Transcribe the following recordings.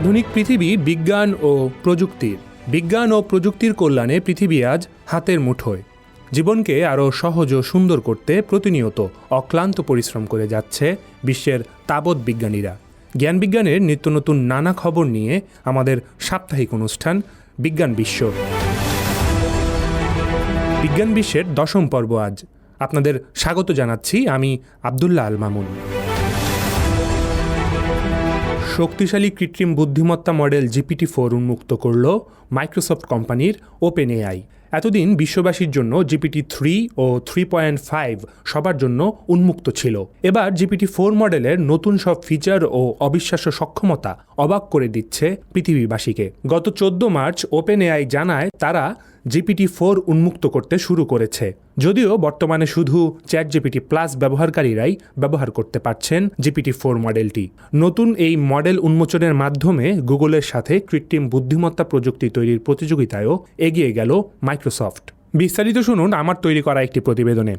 আধুনিক পৃথিবী বিজ্ঞান ও প্রযুক্তির। বিজ্ঞান ও প্রযুক্তির কল্যাণে পৃথিবী আজ হাতের মুঠোয়। জীবনকে আরও সহজ ও সুন্দর করতে প্রতিনিয়ত অক্লান্ত পরিশ্রম করে যাচ্ছে বিশ্বের তাবৎ বিজ্ঞানীরা। জ্ঞান বিজ্ঞানের নিত্য নতুন নানা খবর নিয়ে আমাদের সাপ্তাহিক অনুষ্ঠান বিজ্ঞান বিশ্ব। বিজ্ঞান বিশ্বের দশম পর্ব আজ। আপনাদের স্বাগত জানাচ্ছি আমি আবদুল্লাহ আল মামুন। শক্তিশালী কৃত্রিম বুদ্ধিমত্তা মডেল জিপিটি ফোর উন্মুক্ত করল মাইক্রোসফট কোম্পানির ওপেন এআই এতদিন বিশ্ববাসীর জন্য জিপিটি থ্রি ও থ্রি পয়েন্ট ফাইভ সবার জন্য উন্মুক্ত ছিল। এবার জিপিটি ফোর মডেলের নতুন সব ফিচার ও অবিশ্বাস্য সক্ষমতা অবাক করে দিচ্ছে পৃথিবীবাসীকে। গত চোদ্দ মার্চ ওপেন এআই জানায় তারা জিপিটি ফোর উন্মুক্ত করতে শুরু করেছে। যদিও বর্তমানে শুধু চ্যাট জিপিটি প্লাস ব্যবহারকারীরাই ব্যবহার করতে পারছেন জিপিটি ফোর মডেলটি। নতুন এই মডেল উন্মোচনের মাধ্যমে গুগলের সাথে কৃত্রিম বুদ্ধিমত্তা প্রযুক্তি তৈরির প্রতিযোগিতায়ও এগিয়ে গেল মাইক্রোসফট। বিস্তারিত শুনুন আমার তৈরি করা একটি প্রতিবেদনে।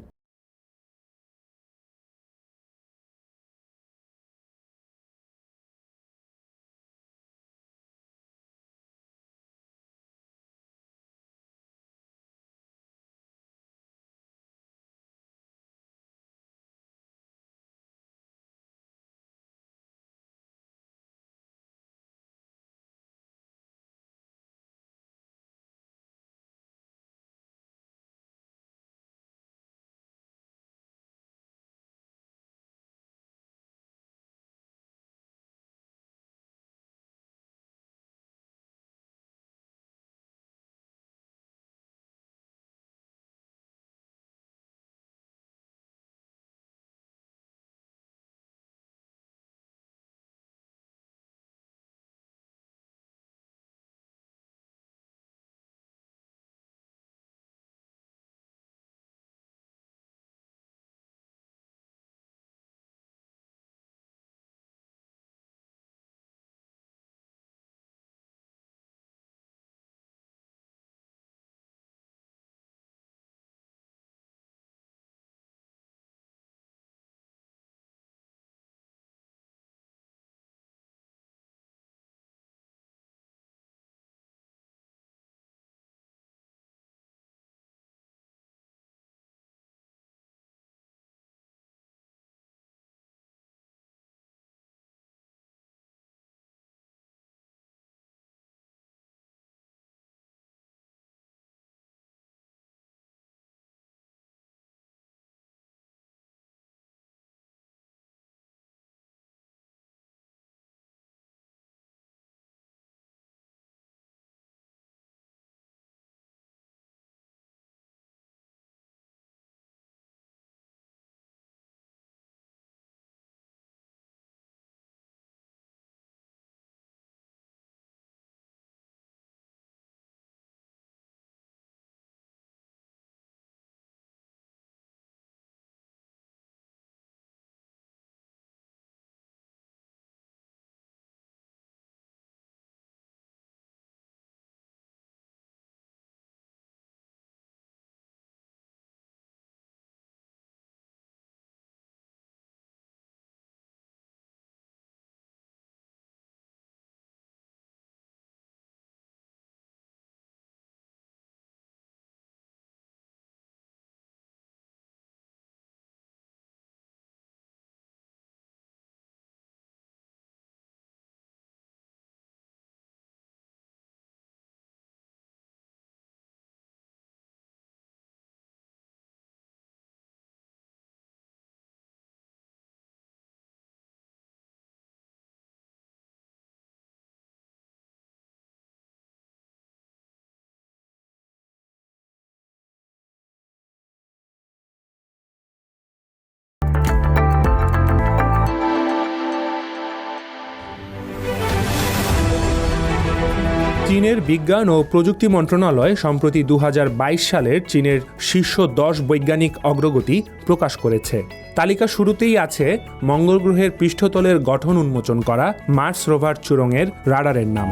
চীনের বিজ্ঞান ও প্রযুক্তি মন্ত্রণালয় সম্প্রতি দু হাজার বাইশ সালের চীনের শীর্ষ দশ বৈজ্ঞানিক অগ্রগতি প্রকাশ করেছে। তালিকা শুরুতেই আছে মঙ্গল গ্রহের পৃষ্ঠতলের গঠন উন্মোচন করা, মার্স রোভার চুরংয়ের রাডারের নাম।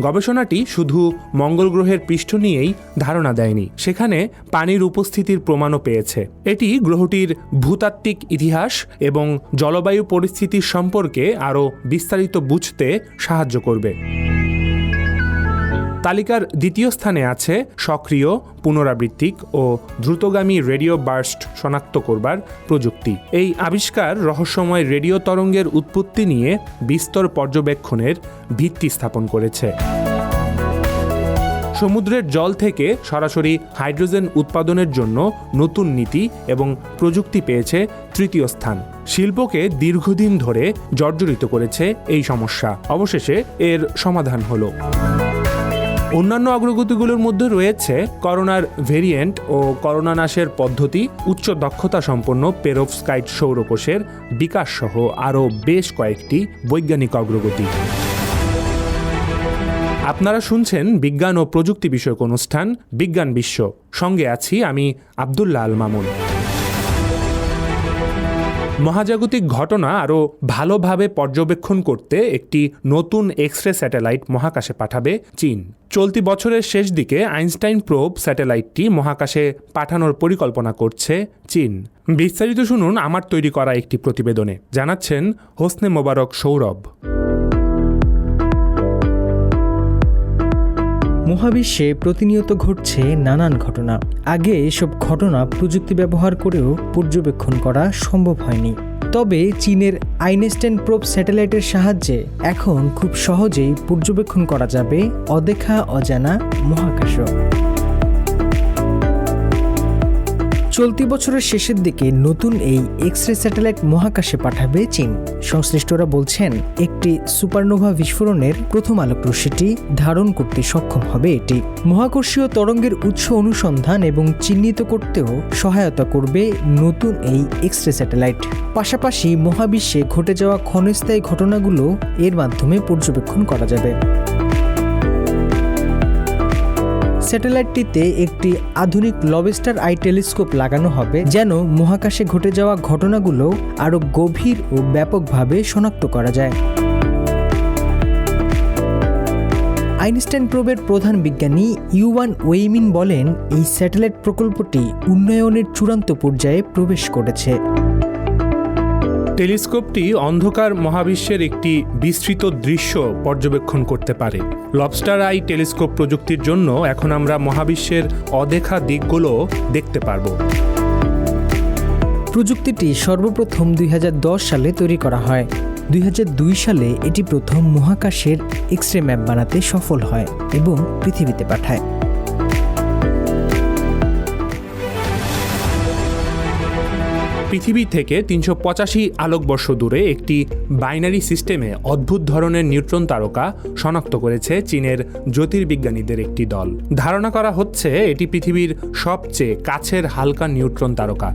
গবেষণাটি শুধু মঙ্গল গ্রহের পৃষ্ঠ নিয়েই ধারণা দেয়নি, সেখানে পানির উপস্থিতির প্রমাণও পেয়েছে। এটি গ্রহটির ভূতাত্ত্বিক ইতিহাস এবং জলবায়ু পরিস্থিতির সম্পর্কে আরও বিস্তারিত বুঝতে সাহায্য করবে। তালিকার দ্বিতীয় স্থানে আছে সক্রিয়, পুনরাবৃত্তিক ও দ্রুতগামী রেডিও বার্স্ট শনাক্ত করবার প্রযুক্তি। এই আবিষ্কার রহস্যময় রেডিও তরঙ্গের উৎপত্তি নিয়ে বিস্তর পর্যবেক্ষণের ভিত্তি স্থাপন করেছে। সমুদ্রের জল থেকে সরাসরি হাইড্রোজেন উৎপাদনের জন্য নতুন নীতি এবং প্রযুক্তি পেয়েছে তৃতীয় স্থান। শিল্পকে দীর্ঘদিন ধরে জর্জরিত করেছে এই সমস্যা। অবশেষে এর সমাধান হলো। অন্যান্য অগ্রগতিগুলোর মধ্যে রয়েছে করোনার ভেরিয়েন্ট ও করোনা নাশের পদ্ধতি, উচ্চ দক্ষতা সম্পন্ন পেরোভস্কাইট সৌরকোষের বিকাশ সহ আরও বেশ কয়েকটি বৈজ্ঞানিক অগ্রগতি। আপনারা শুনছেন বিজ্ঞান ও প্রযুক্তি বিষয়ক অনুষ্ঠান, বিজ্ঞান বিশ্ব। সঙ্গে আছি আমি আবদুল্লাহ আল মামুন। মহাজাগতিক ঘটনা আরও ভালোভাবে পর্যবেক্ষণ করতে একটি নতুন এক্স রে স্যাটেলাইট মহাকাশে পাঠাবে চীন। চলতি বছরের শেষ দিকে আইনস্টাইন প্রোব স্যাটেলাইটটি মহাকাশে পাঠানোর পরিকল্পনা করছে চীন। বিস্তারিত শুনুন আমার তৈরি করা একটি প্রতিবেদনে। জানাচ্ছেন হোসনে মোবারক সৌরভ। মহাবিশ্বে প্রতিনিয়ত ঘটছে নানান ঘটনা। আগে এসব ঘটনা প্রযুক্তি ব্যবহার করেও পর্যবেক্ষণ করা সম্ভব হয়নি। তবে চীনের আইনস্টাইন প্রোপ স্যাটেলাইটের সাহায্যে এখন খুব সহজেই পর্যবেক্ষণ করা যাবে অদেখা অজানা মহাকাশও। চলতি বছরের শেষের দিকে নতুন এই এক্স রে স্যাটেলাইট মহাকাশে পাঠাবে চীন। সংশ্লিষ্টরা বলছেন, একটি সুপারনোভা বিস্ফোরণের প্রথম আলোক রশ্মিটি ধারণ করতে সক্ষম হবে এটি। মহাকর্ষীয় তরঙ্গের উৎস অনুসন্ধান এবং চিহ্নিত করতেও সহায়তা করবে নতুন এই এক্স রে স্যাটেলাইট পাশাপাশি মহাবিশ্বে ঘটে যাওয়া ক্ষণস্থায়ী ঘটনাগুলো এর মাধ্যমে পর্যবেক্ষণ করা যাবে। স্যাটেলাইটটিতে একটি আধুনিক লবেস্টার আই টেলিস্কোপ লাগানো হবে, যেন মহাকাশে ঘটে যাওয়া ঘটনাগুলো আরও গভীর ও ব্যাপকভাবে শনাক্ত করা যায়। আইনস্টাইন প্রোবের প্রধান বিজ্ঞানী ইউয়ান ওয়েইমিন বলেন, এই স্যাটেলাইট প্রকল্পটি উন্নয়নের চূড়ান্ত পর্যায়ে প্রবেশ করেছে। টেলিস্কোপটি অন্ধকার মহাবিশ্বের একটি বিস্তৃত দৃশ্য পর্যবেক্ষণ করতে পারে। লবস্টার আই টেলিস্কোপ প্রযুক্তির জন্য এখন আমরা মহাবিশ্বের অদেখা দিকগুলো দেখতে পারব। প্রযুক্তিটি সর্বপ্রথম দুই হাজার দশ সালে তৈরি করা হয়। দুই হাজার দুই সালে এটি প্রথম মহাকাশের এক্স রে ম্যাপ বানাতে সফল হয় এবং পৃথিবীতে পাঠায়। পৃথিবী থেকে তিনশো পঁচাশি আলোকবর্ষ দূরে একটি বাইনারি সিস্টেমে অদ্ভুত ধরনের নিউট্রন তারকা শনাক্ত করেছে চীনের জ্যোতির্বিজ্ঞানীদের একটি দল। ধারণা করা হচ্ছে এটি পৃথিবীর সবচেয়ে কাছের হালকা নিউট্রন তারকা।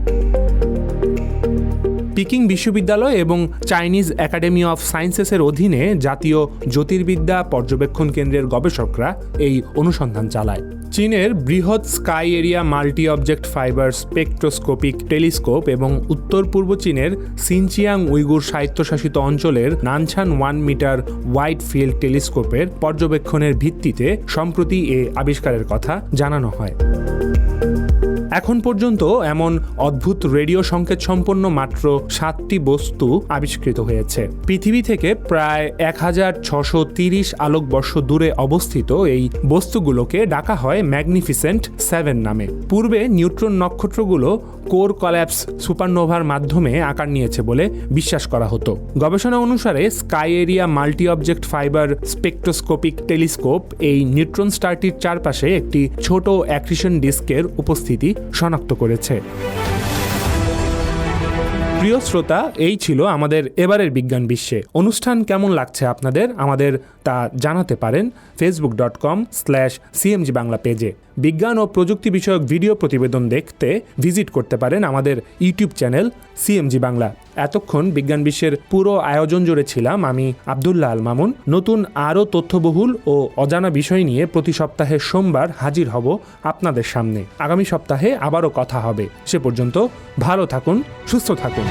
পিকিং বিশ্ববিদ্যালয় এবং চাইনিজ একাডেমি অফ সায়েন্সেসের অধীনে জাতীয় জ্যোতির্বিদ্যা পর্যবেক্ষণ কেন্দ্রের গবেষকরা এই অনুসন্ধান চালায়। চীনের বৃহৎ sky area multi object fibre spectroscopic telescope এবং উত্তর পূর্ব চীনের সিনচিয়াং উইগুর স্বায়ত্তশাসিত অঞ্চলের Nanshan one metre wide field টেলিস্কোপের পর্যবেক্ষণের ভিত্তিতে সম্প্রতি এ আবিষ্কারের কথা জানানো হয়। এখন পর্যন্ত এমন অদ্ভুত রেডিও সংকেত সম্পন্ন মাত্র সাতটি বস্তু আবিষ্কৃত হয়েছে। পৃথিবী থেকে প্রায় এক হাজার ছশো তিরিশ আলোকবর্ষ দূরে অবস্থিত এই বস্তুগুলোকে ডাকা হয় ম্যাগনিফিসেন্ট সেভেন নামে। পূর্বে নিউট্রন নক্ষত্রগুলো কোর কল্যাপস সুপারনোভার মাধ্যমে আকার নিয়েছে বলে বিশ্বাস করা হতো। গবেষণা অনুসারে sky area multi object fibre spectroscopic telescope এই নিউট্রন স্টারটির চারপাশে একটি ছোট অ্যাক্রিশন ডিস্কের উপস্থিতি শনাক্ত করেছে। প্রিয় শ্রোতা, এই ছিল আমাদের এবারের বিজ্ঞান বিশ্বে। অনুষ্ঠান কেমন লাগছে আপনাদের? আমাদের তা জানাতে পারেন Facebook dot com slash CMG Bangla পেজে বিজ্ঞান ও প্রযুক্তি বিষয়ক ভিডিও প্রতিবেদন দেখতে ভিজিট করতে পারেন আমাদের ইউটিউব চ্যানেল সিএমজি বাংলা। এতক্ষণ বিজ্ঞান বিশ্বের পুরো আয়োজন জুড়ে ছিলাম আমি আবদুল্লাহ আল মামুন। নতুন আরও তথ্যবহুল ও অজানা বিষয় নিয়ে প্রতি সপ্তাহে সোমবার হাজির হব আপনাদের সামনে। আগামী সপ্তাহে আবারও কথা হবে। সে পর্যন্ত ভালো থাকুন, সুস্থ থাকুন।